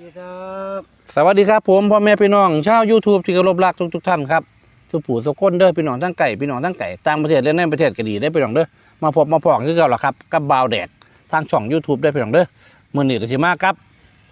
ดีครับสวัสดีครับผมพ่อแม่พี่น้องชาว YouTube ที่เคารพรักทุกๆท่านครับสุผู้สุคนเด้อพี่น้องทั้งไก่พี่น้องทั้งไก่ต่างประเทศและในประเทศก็ดีได้อพี่น้องเด้อมาพบมาพองคือเก่าล่ะครับกับบาวแดกทางช่อง YouTube ได้อพี่น้องเด้อมื้อนี้ก็สิมาครับ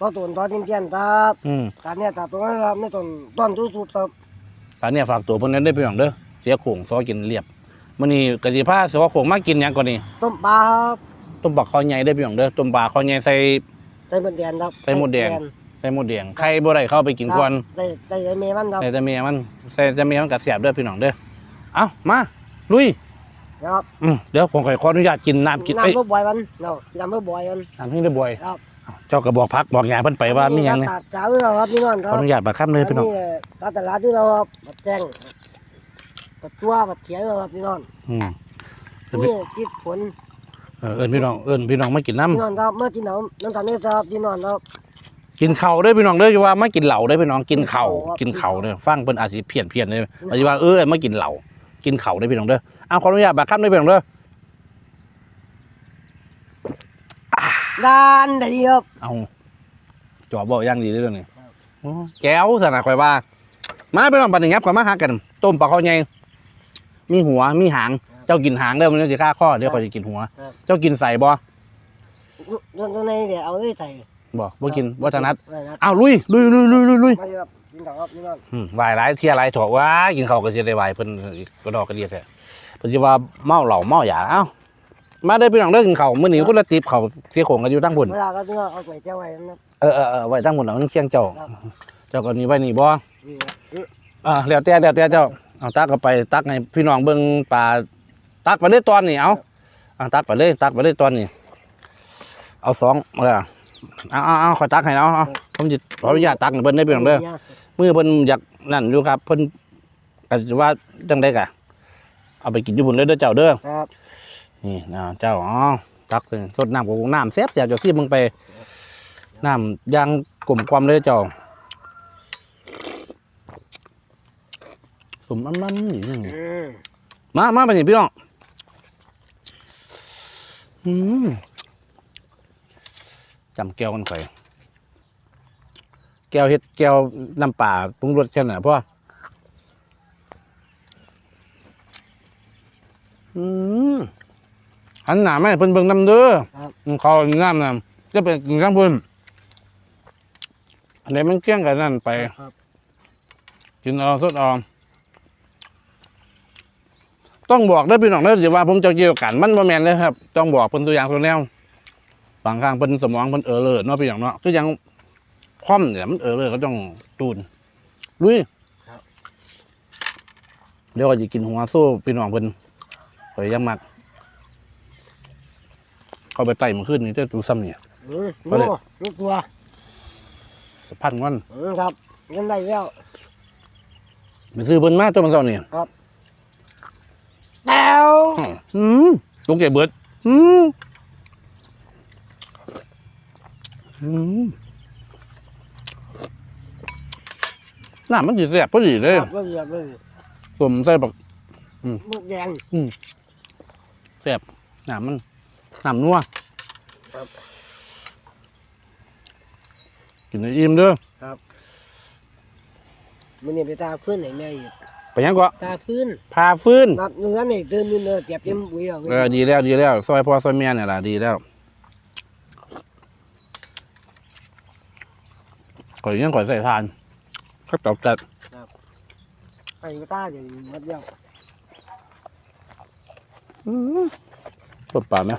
ก็ตุนตอนเที่ยงๆครับอืมการเนี่ยตัดตัวครับไม่ต้นต้นทุบๆครับตอนนี้ฝากตัวเพิ่นนั้นได้อพี่น้องเด้อเสียโขงซอกินเรียบมื้อนี้ก็สิพาเสียโขงมากินหยังก่อนนี่ต้มปลาครับต้มปลาคอใหญ่ได้อพี่น้องเด้อต้มปลาคอใหญ่ใส่ ใส่หมดแดงครับใส่หมดแดง ใส่หมดแดงไข่บ่ได้เข้าไปกินก่อนใส่ใส่ใส่เมมันครับใส่แต่เมียมันใส่แต่เมียมันก็แซ่บเด้อพี่น้องเด้อเอ้ามาลุยครับอืมเดี๋ยวผมขอขออนุญาตกินน้ำกินเอ้ยน้ำเพื่อบ่อยมันเนาะน้ำเพื่อบ่อยมันน้ำให้ได้บ่อยครับเจ้าก็บอกพักบอกยาเพิ่นไปว่ามีหยังเนี่ยตัดจ้าเราครับพี่น้องคขรัอบอนุญาตบักคำเลยพี่น้องตัดตลาดที่เราครับมาแจ้งปัดตัวปัดเถียงครับพี่น้องอืมเอิ้นนี่พี่จิตผล เออเอิ้นพี่น้องเอิ้นพี่น้องมากินน้พี่น้องครับเมื่อที่น้ำน้ำตาลนี่ครับพี่น้องครับำกินข้าวเด้อพี่น้องเด้ออย่าว่ามากินเหล้าเด้อพี่น้องกินข้าวครับกินข้าวเด้อฟังเพิ่นอาจสิเพี้ยนเพี้ยนๆเด้ออาจสิว่าเออมากินเหล้ากินข้าวเด้อพี่น้องเด้อเอาขออนุญาตบักคำเลยพี่น้องเด้อด้านใดครับเอาจอบบอกอย่างดีเด้อเรื่องนี้โอ้แก้วสนะข่อยว่า มาพี่น้องปันนี้ยับก่อนมาหากัน ต้มปลาข้าวใหญ่มีหัวมีหาง เจ้ากินหางเด้อมันจะฆ่าข้อเดี๋ยวข่อยจะกินหัวเจ้ากินใส่บ่ตรงในเดี๋ยวเอาเลยใส่บ่บ่กินบ่ถนัดไม่นะอ้าวลุยลุยลุยลุยลุยลุยมาครับกินต่อครับพี่น้องอืมวายหลายเที่ยหลายถอกว่ากินข้าวก็สิได้วายเพิ่นก็ดอกกระเดียดแท้เพิ่นสิว่าเมาเหล้าเมาหยาเอ้ามาเด้อพี่น้องเด้อกินข้าวมื้อนี้คนละติบข้าวเสียของกันอยู่ทั้งพุ่น เวลาก็พี่น้องเอาใส่เจ้าไว้นะเออเออเออไว้ทั้งพุ่นเอามันเคียงเจ้า ครับ เจ้าก็นี่ไว้นี่บ่นี่ครับอ่าแล้วแต่แล้วแต่เจ้าเอาตักก็ไปตักให้พี่น้องเบิ่งปลา ตักไปเลยตอนนี้เอาอ่าตักไปเลยตักไปเลยตอนนี้ เอาสองเออเอาเอาเอาขอตักให้เอาเอาผมจะขออนุญาตตักให้เพิ่นได้อพี่น้องเด้อมือเพิ่นอยากนั่นอยู่ครับเพิ่นก็สิว่าจังได๋กะ เอาไปกินอยู่บุญเลยเด้อเจ้าเด้อครับนี่นะเจ้าอ๋อตักใส่สดน้ำกับน้ำแซ่บแซ่บเจ้าซี่มึงไปน้ำยางกลมความเลยเจ้าสมน้ำน้ำนี่ยังไงอืมมามาไปนี่พี่น้องอืม จำแก้วกันไปแก้วเฮ็ดแก้วน้ำป่าปรุงรสแค่ไหนพ่ออืมหันหน้าแม่เพิ่นเบิ่งน้ำเด้ออืมเขาน้ำน้ำจะไปกินข้างเพิ่นอันไหนมันเกี้ยงกันนั่นไปครับกินเอาสดเอา ต้องบอกได้อพี่น้องเด้อสิว่าผมจะเกี่ยวกันมันบ่แม่นเลยครับ ต้องบอกเพิ่นตัวอย่างตัวแนวบางครั้งเพิ่นสมองเพิ่นเออเลยเนาะพี่น้องเนาะคือยังคว่ำเนี่ยมันเออเลยก็ต้องตูนลุยเดี๋ยวก็จะกินหัวสู้พี่น้องเพิ่นข่อยยังมักเข้าไปไต่มันขึ้นนี่เด้อดูซ้ำเนี่ยอืมก็เลยโอ้ลูกตัวสะพันวันอืมครับเงินได้แล้วไปซื้อเพิ่นมาตัวมันเจ้านี่ แล้วอืมลูกเก็บเบิดอืมอืมน้ำมันจีแสบพอดีเลยครับก็เหยียบเลยสมใส่บักลูกแดงแสบน้ำมันน้ำนัวครับกินให้อิ่มเด้อมันนี่ไปตาฟื้นไหนแม่อีก ไปยังก็ตาฟื้นพาฟื้น นับเนื้อนี่เดินนี่เนื้อเจ็บเต็มบุยอะเออดีแล้วดีแล้วซอยพ่อซอยแม่เนี่ยล่ะดีแล้วข่อยยังข่อยใส่ทานข้าวตอกจัดไปก็ตาเดี๋ยวหมัดเดียวสดปากไหม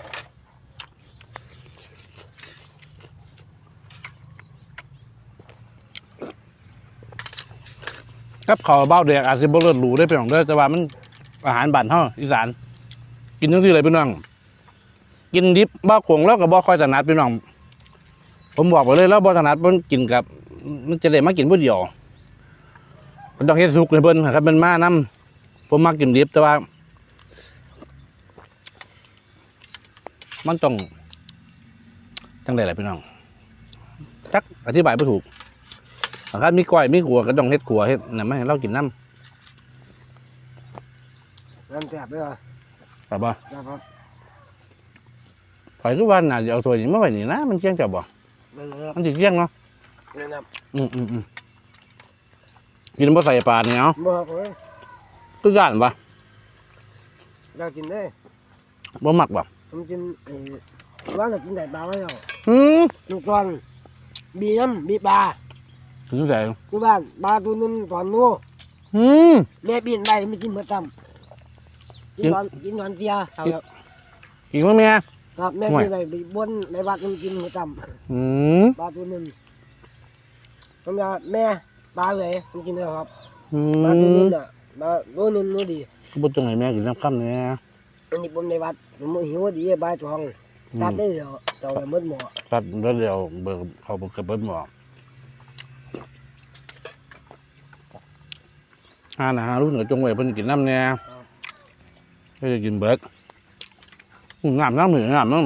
ครับเขาวเบ้าเด็กอาจจะบ่เลิศหรูได้เป็นของเด้อแต่ว่ามันอาหารบ้านเฮาอีสาน กินจังซี่เลยพี่น้อง กินดิบบ่คงแล้วก็บ่ค่อยถนัดพี่น้อง ผมบอกไปเลยแล้วบ่ถนัดมันกินกับ มันจะได้มากินผู้เดียวมันต้องเฮ็ดสุกให้เพิ่นครับมันมานํผมมักกินดิบแต่ว่า มันต้องจังได๋ล่ะพี่น้องจักอธิบายบ่ถูก ถ้ามีก้อยมีขัวก็ต้องเฮ็ดขัวเฮ็ดน่ะมาให้เรากินน้น้ำแสบเลยอะำครับบ่นะครับข่อยทุกวันน่ะจะเอาถ้วยนี้มาไว้นี่นะมันเที่ยงจับบ่นั่นนะครับมันสิเที่ยงเนาะคเนี่ยนะอืมอืมอืมกินบ่ใส่ปลาเนี่ยเอาบ่ครับเอ้ยคือย่านปะอยากกินได้บ่มักปะผมกินเออว่าจะกินแต่ปลาไม่เอาอืมลูกกวางบีน้ำบีปลา ถึงใส่ที่บ้านปลาตัวนึงตอนนู้นอืมแม่ปีนไปไม่กินเหมือนตำกินตอนกินตอนเสียครับอีกมั้ยแม่ครับแม่ปีนไปบนในวัดมันกินเหมือนตอืมำปลาตัวนึงผมจะแม่ปลาเลยมันกินเลยครับอืปลาตัวนึมงอะปลาตัวนึงนู้ดีก็บ่ต้องให้แม่กินน้ำค่ำเนี่ยอันนี้ผมในวัดผมหิวดีปลาทองอืตัดมได้เหรอเจ้าไปมืดหมอตัดแล้วเดี๋ยวเบิกเขาเบิกกระเบิดหมอ หาหนาหารุ่นกับจงไว้เพิ่นกินน้ำเนี่ยก็จะกินเบิกอืมงามน้ำหนึ่งงามน้ำ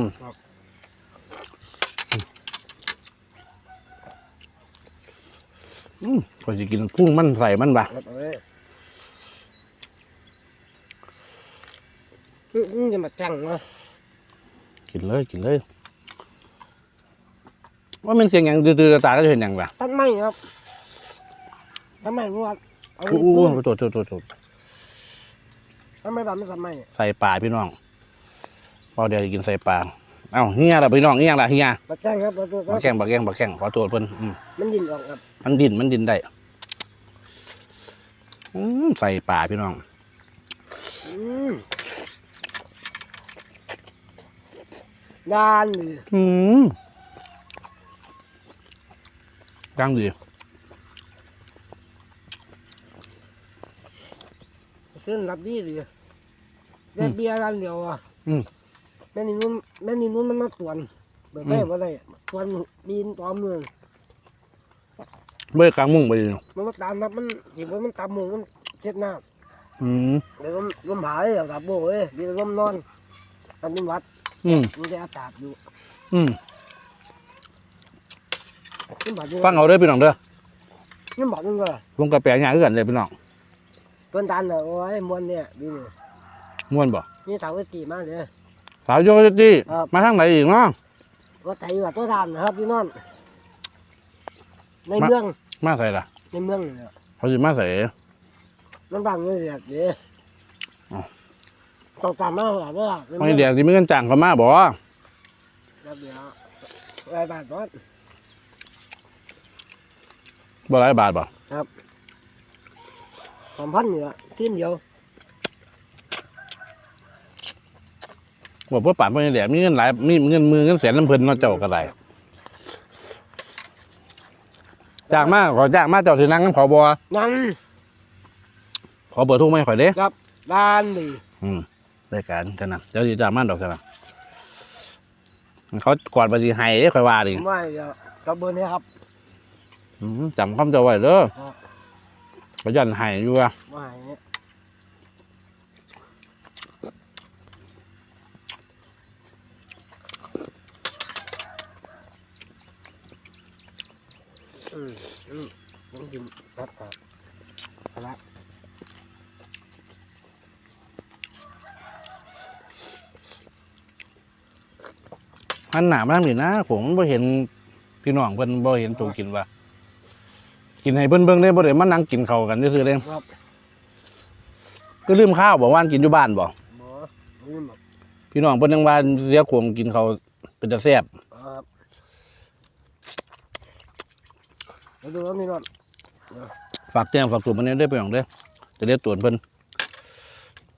อืมก็จะกินพุ่งมันใส่มันบะครับเอ้ยอืมอืมจะมาจังเนาะกินเลยกินเลยว่ามันเสียงอย่างดื้อๆตาก็จะเห็นอย่างบะตัดไม้ครับตัดไม้เพราะว่าเอาอู้ไว้อู้ปลูกตัวตัวตัวตัวตัดไม้แบบไม่ตัดไม้ใส่ปลาพี่น้องพอเดี๋ยวจะกินใส่ปลาเอ้าเฮียล่ะพี่น้องเฮียล่ะเฮียมาแจ้งครับมาตัวคบัรักบแกงบักแกงบักแกงขอตัวเพิ่นอืมมันดินออกครับ มันดินมันดินได้อืมใส่ปลาพี่น้องอืมด้านนี่อืมดังดี เส้นรับดีดีได้เบียร์ร้านเดียวอะอืม แม่นี่นุ่นแม่นี่นุ่นมันมาตวนเบิดไปว่าไรตวนปีนตอมเมืองเมื่อกลางมุ่งไปอยู่มันมาตามนับมันสิว่ามันตามหมุงมันเจ็ดหน้าอืมเดี๋ยวลมลมหายเดี๋ยวตับโบเอ้ยเดี๋ยวลมนอนทำเป็นวัดอืมมันจะอากาศอยู่อืมนี่บาดนี่ฟังเอาเด้อพี่น้องเด้อนี่บาดนี่ก็วงกระแปงอย่างคือกันเลยพี่น้อง ต้นตาลน่ะโอ้ยมวนเนี่ยดีนี่ม่วนบ่นี่ถามว่าตีมากเลย สาวโยกจี้ครับ มาทางไหนอีกเนาะว่าไทยว่าต้นตาลนะครับพี่น้องในมาเมืองมาใส่ล่ะในเมืองเนี่ยเขาสิมาใส่ มันบางเลยเนี่ยเดี๋ยวอ๋อต้องตามมาหรอว่าในไม่เมืองแดงสิมีเงินจ้างเขามาบ่เดี๋ยวเดี๋ยวไรบาทก่อนบ่หลายบาทบ่สามพันเนี่ยทิ้นเดียวบ่เพื่อป่านบ่แดงมีเงินหลายมีเงินมือเงินแสนน้ำเพิ่นเนาะเจ้าก็ได้จ้างมาขอจ้างมาเจ้าสินั่งนำเขาบ่นั่นขอเบอร์โทรมาให้ข่อยเด้ด้านดีอืมรายการกันนะเดี๋ยวสิจ้างมาดอกกันนะเขากอดบ่สิให้เด้ข่อยว่าดิไม่เดี๋ยวกับเบอร์นี้ครับอืมจำคำเจ้าไว้เด้อ ครับบ่ยันให้อยู่อะไม่อืมอืมต้องกินครับครับเอาละอันหนามาทางนี้นะผมบ่เห็นพี่น้องเพิ่นบ่เห็นตูกินว่า กินให้เพิ่นเบิ่งได้บ่ได้มานั่งกินข้าวกันซื่อๆเด้ครับ ก็ลืมข้าวบ่ว่านกินอยู่บ้านบ่หมอนี่หมดพี่น้องเพิ่นยังว่าเสียขวมกินข้าวเป็นตาแซ่บครับแล้วดูว่ามีนอนฝากแจ้งฝากตัวมันได้อพี่น้องเด้อจะได้ตรวจเพิ่น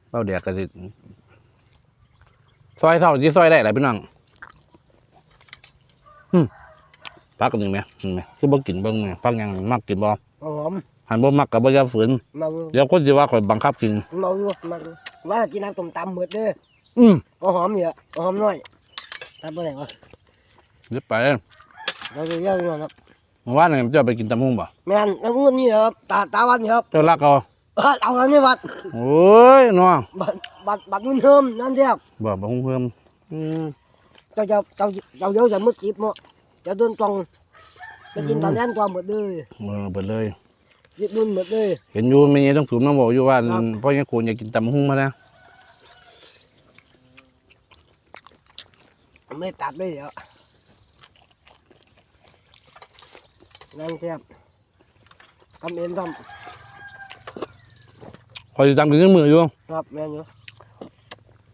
เป้าแดกก็สิซอยเท่าที่ซอยได้ล่ะพี่น้องอืม พักกันหนึ่งไหมเห็นไหมคือบ่กินเบิ่งแหมพักหยังมักกินบ่เอาหอมหันบ่มักก็บ่อย่าฝืนมาดูเดี๋ยวคนสิว่าข่อยบังคับกินมาดูมาดูว่ากินน้ำต้มตำหมดเด้ออืมเอาหอมเยอะเอาหอมน้อยตำไปไหนวะเดี๋ยวไปเราจะเยอะเลยครับเมื่อวานนี่เจ้าไปกินตำหุ่งบ่แม่นน้ำมูนนี่ครับตาตาวันนี่ครับเจ้ารักเอาเออเอาอันนี้วัดโอ้ยเนาะบัดบัดบัดนุ่นเทิมนั่นเดียวบ่บ่ฮู้เพิ่มอืมเจ้าจะเจ้าเจ้าเดี๋ยวจะมืดจิบเนาะ จะเดินตรงไปกินตอนนั้นตัวหมดเลยเออเบิดเลยจิบนุ่นหมดเลย เห็นอยู่แม่ยายต้องสูมน้ำบอกอยู่ว่าครับ พ่อยังคูณอยากกินตำหุ่งมานะไม่ตัดเลยเดี๋ยวนั่งแซ่บทำเองทคอยจำกินเครื่องมืออยู่ำครับแม่นอยู่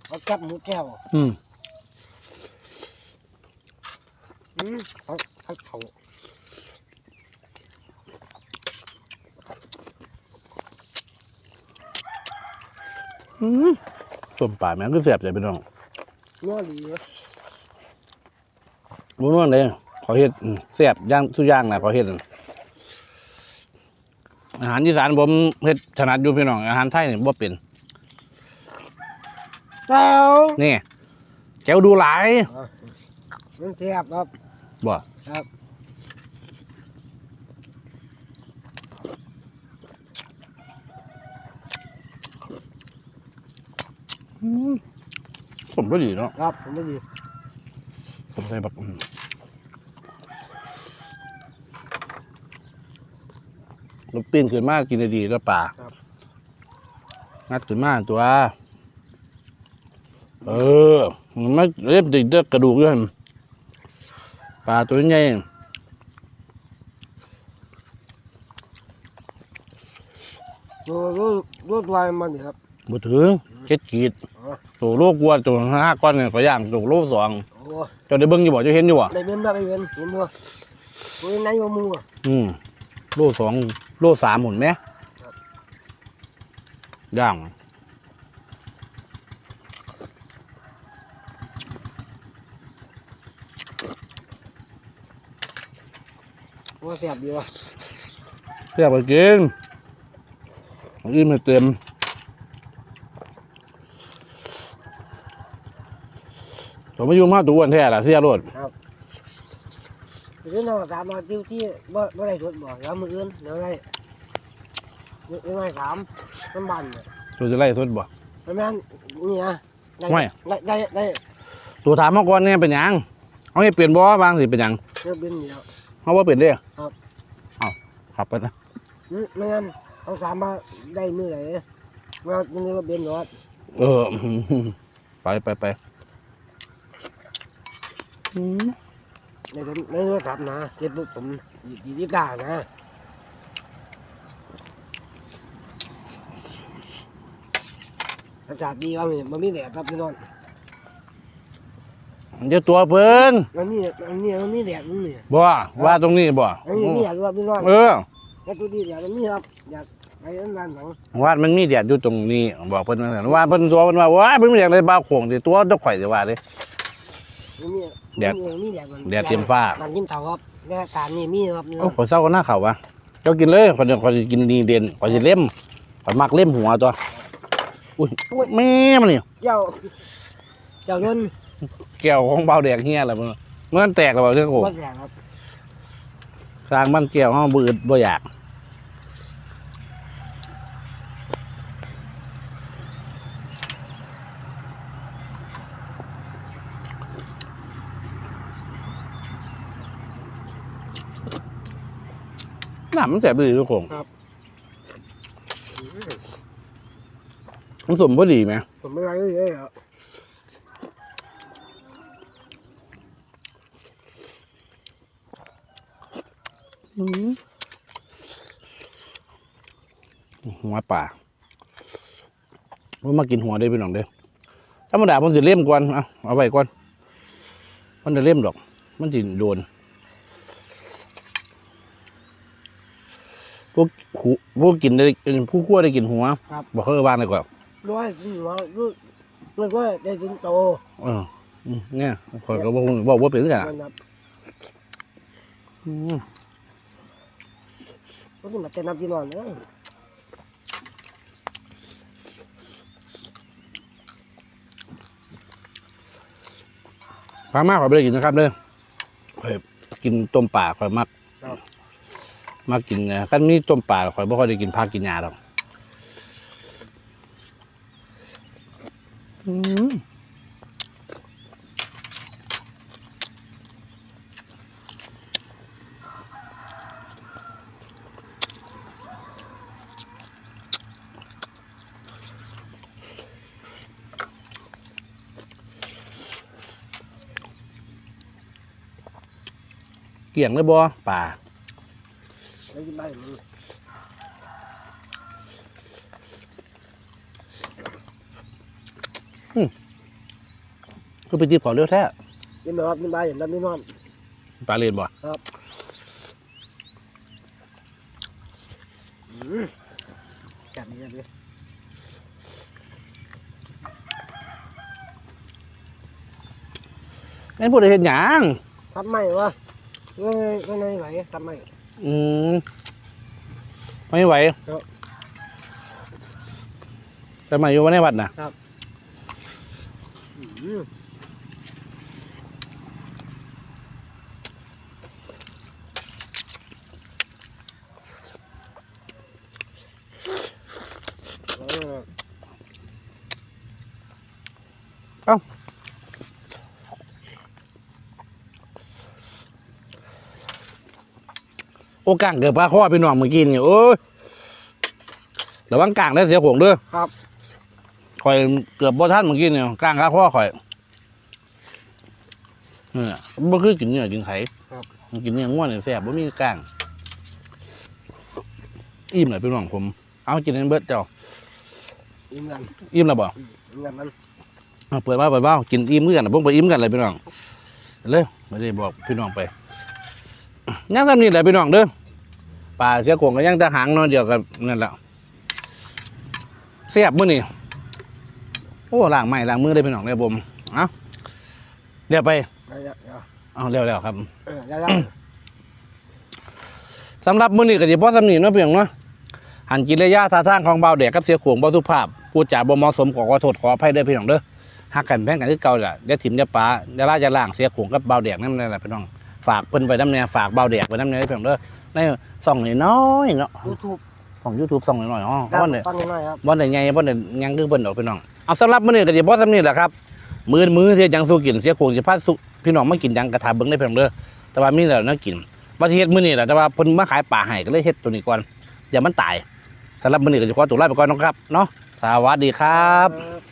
เอาแคบหมูแก้วอืม อืมเขาเขาเขาอืมต้มป่าแม่งก็แสบใจพี่น้องเนื้อดีเลยบ่นวลเลยขอเฮ็ดอืมแสบย่างทุกอย่างนะขอเฮ็ดนั่นอาหารอีสานผมเฮ็ดถนัดอยู่พี่น้องอาหารไทยนี่บ่เป็นเจ้านี่แก้วดูหลายมันแซ่บครับ บ่ครับอืมผมก็ดีเนาะครับผมไม่ดีผมใส่บักอืมเราปีนขึ้นมากินได้ดีก็ป่างัดขึ้นมาตัว เออ มันไม่เรียบติดเด้อกระดูกด้วยหั่น ปลาตัวใหญ่ตัวรูดรูดวายมันนี่ครับบ่ถึงเจ็ดขีดอ๋อ ตัวโลกวัวตัวห้าก้อนเนี่ยก็ย่างตัวโลสองโอ้เจ้าได้เบิ่งอยู่บ่เจ้าเห็นอยู่บ่ได้เป็นได้เป็นเห็นบ่ตัวไหนว่ามูอะอืมโลสองโลสามหมุนไหมครับย่าง ว่าแซ่บดีว่ะเรียกไปกินของอิ่มให้เต็มตัวมาอยู่มาตัวอ้วนแท้ล่ะเสียรถคือน้องสามมาติ้วที่บ่บ่ได้ชดบ่แล้วมืออื่นเดี๋ยวได้มืออื่นสามน้ำบันเนี่ยตัวจะไล่ทดบ่ ประมาณนี่นะได้ไม่ ได้ได้ได้ตัวถามมาก่อนเนี่ยเป็นหยัง เอาให้เปลี่ยนบ่บางสิเป็นหยังเริ่มเป็นแล้ว เขาว่าเปลี่ยนเด้ครับ เอาขับไปนะอืมไม่งั้นเอาสามมาได้มือไหนว่าตรงนี้ก็เป็นรถเออ ไปไปไปอืมในตัวในโทรศัพท์นะเก็บรูปผมดีดีกานะอากาศดีครับนี่มันมีแดดครับพี่น้อง เดี๋ยวตัวเพิ่นมันนี่มันนี่มันมีแดดนี่บ่ว่าตรงนี้บ่อันนี้มีแดดด้วยพี่น้องเออแล้วตัวดีแดดมันมีครับอยากไปอันนั้นหนังว่ามันมีแดดอยู่ตรงนี้บอกเพิ่นว่าซั่นว่าเพิ่นตัวเพิ่นว่าว้ายเพิ่นมีแดดในบ้าโขงสิตัวตะข่อยสิว่าเด้มันมีแดดมันมีแดดมันแดดเตรียมฟ้ามันกินเถาครับแดดการนี่มีครับนี่โอ้ขอยเศร้าก็น่าเข้าวะเจ้ากินเลยขอยเดี๋ยวขอยสิกินดีเด่นขอยสิเล่มขอยมักเล่มหัวตัวอุ้ยแม่มันนี่เจ้าเจ้าเงิน แก้วของเบาแดกเฮียแล้วมันมันแตกแล้วบ่เจ้าโกวัดแดดครับสร้างบ้านแก้วเฮาบ่อึดบ่อยากน้ำมันแสบดีทุกคนมันสมพอดีไหม ผมไม่ไรเลยครับ หัวป่าผมมากินหัวได้พี่น้องเด้อธรรมดาผมสิเล่มก่อนเอาเอาไว้ก่อน มันจะเล่มดอก มันสิโดนพวกหูพวกกินได้ผู้คั่วได้กินหัว บอกเขาเออวางเลยก่อนร้อยสี่ร้อยรู้มันก็ได้กินโตเอออืมเนี่ยขอยก็บอกบอกว่าเป็นกันมัน ครับอืมก็ที่มาเต้นน้ำกินนอนเนอะพามากขอยไม่ได้กินนะครับเด้อข่อยกินต้มป่าข่อยมักมากินนะกันมีต้มปลาข่อยบ่ค่อยได้กินผักกินหญ้าดอกอืม กี่ยงเลยบ่ป่าแล้วกินได้มันคือไปตีเผาเร็วแท้กินแบบว่ากินได้อย่างนั้นไม่นอนปลาเรียนบ่อืมจัดนี่เลยไอ้พวกเห็นหยังทำไม่วะ ไม่ไม่ไม่ไหวทำไม อืมไม่ไหวครับแต่มาอยู่วันในวัดนะอืมอ โอ้กลางเกือบปลาข้อพี่น้องเมื่อกี้นี่โอ้ยระวังกลางได้เสียขวงเด้อครับข่อยเกือบบ่ทันเมื่อกี้เนี่ยกลางข้าข้อข่อยเนี่ยบ่คือกินเนื้อกินไข่มันกินเนื้อง่วนเนี่ยแซ่บบ่มีกลางอิ่มเลยพี่น้องผม เอากินให้เบิดเจ้าอิ่มกันอิ่มแล้วบ่อิ่มกันมันเอาเปิดบ้าเปิดบ้ากินอิ่มมือกันนะพวกไปอิ่มกันเลยพี่น้องเลยไม่ได้บอกพี่น้องไป ยังทำนี่แหละพี่น้องเด้อป่าเสียโขงก็ยังแต่หางนอนเดียวกับนั่นแหละเสียบมื้อนี่โอ้ล้างไม้ล้างมือได้พี่น้องได้บ่มเอาเรียบไปได้แล้วเดี๋ยวเอาเร็วแล้วครับสำหรับมื้อนี้ก็สิพอสำนีเนาะพี่น้องเนาะหันกิริยาท่าทางของเบาวแดกกับเสียโขงบ่สุภาพพูดจาบ่เหมาะสมขอขอโทษขออภัยด้อพี่น้องเด้อฮักกันแพงกันคือเก่าล่ะอย่าถิ่มอย่าปาอย่าล่าอย่าล่างเสียโขงกับเบาวแดกนั่นแหละพี่น้อง ฝากเพิ่นไว้น้ำแน่ฝากเบาวแดกไว้น้ำแน่เด้อพี่น้องเด้อในส่องน้อยๆเนาะยูทูบของ YouTube ส่องน้อยๆอ๋อดังบ่ได้ฟังหน่อยครับบ่ได้ใหญ่บ่ได้หยังคือเพิ่นดอกพี่น้อง เอาสำหรับมื้อนี้ก็สิบ่ซำนี้แหละครับ มื้อมื้อที่ยังสู้กินเสียโขงสิพาสุพี่น้องมากินหยังกระทาเบิ่งได้พี่น้องเด้อแต่ว่ามีแล้วแนวกินว่าสิเฮ็ดมื้อนี้แหละแต่ว่าเพิ่นมาขายปลาให้ก็เลยเฮ็ดตัวนี้ก่อนอย่ามันตายสำหรับมื้อนี้ก็สิขอตัวลาไปก่อนเนาะครับเนาะสวัสดีครับครับ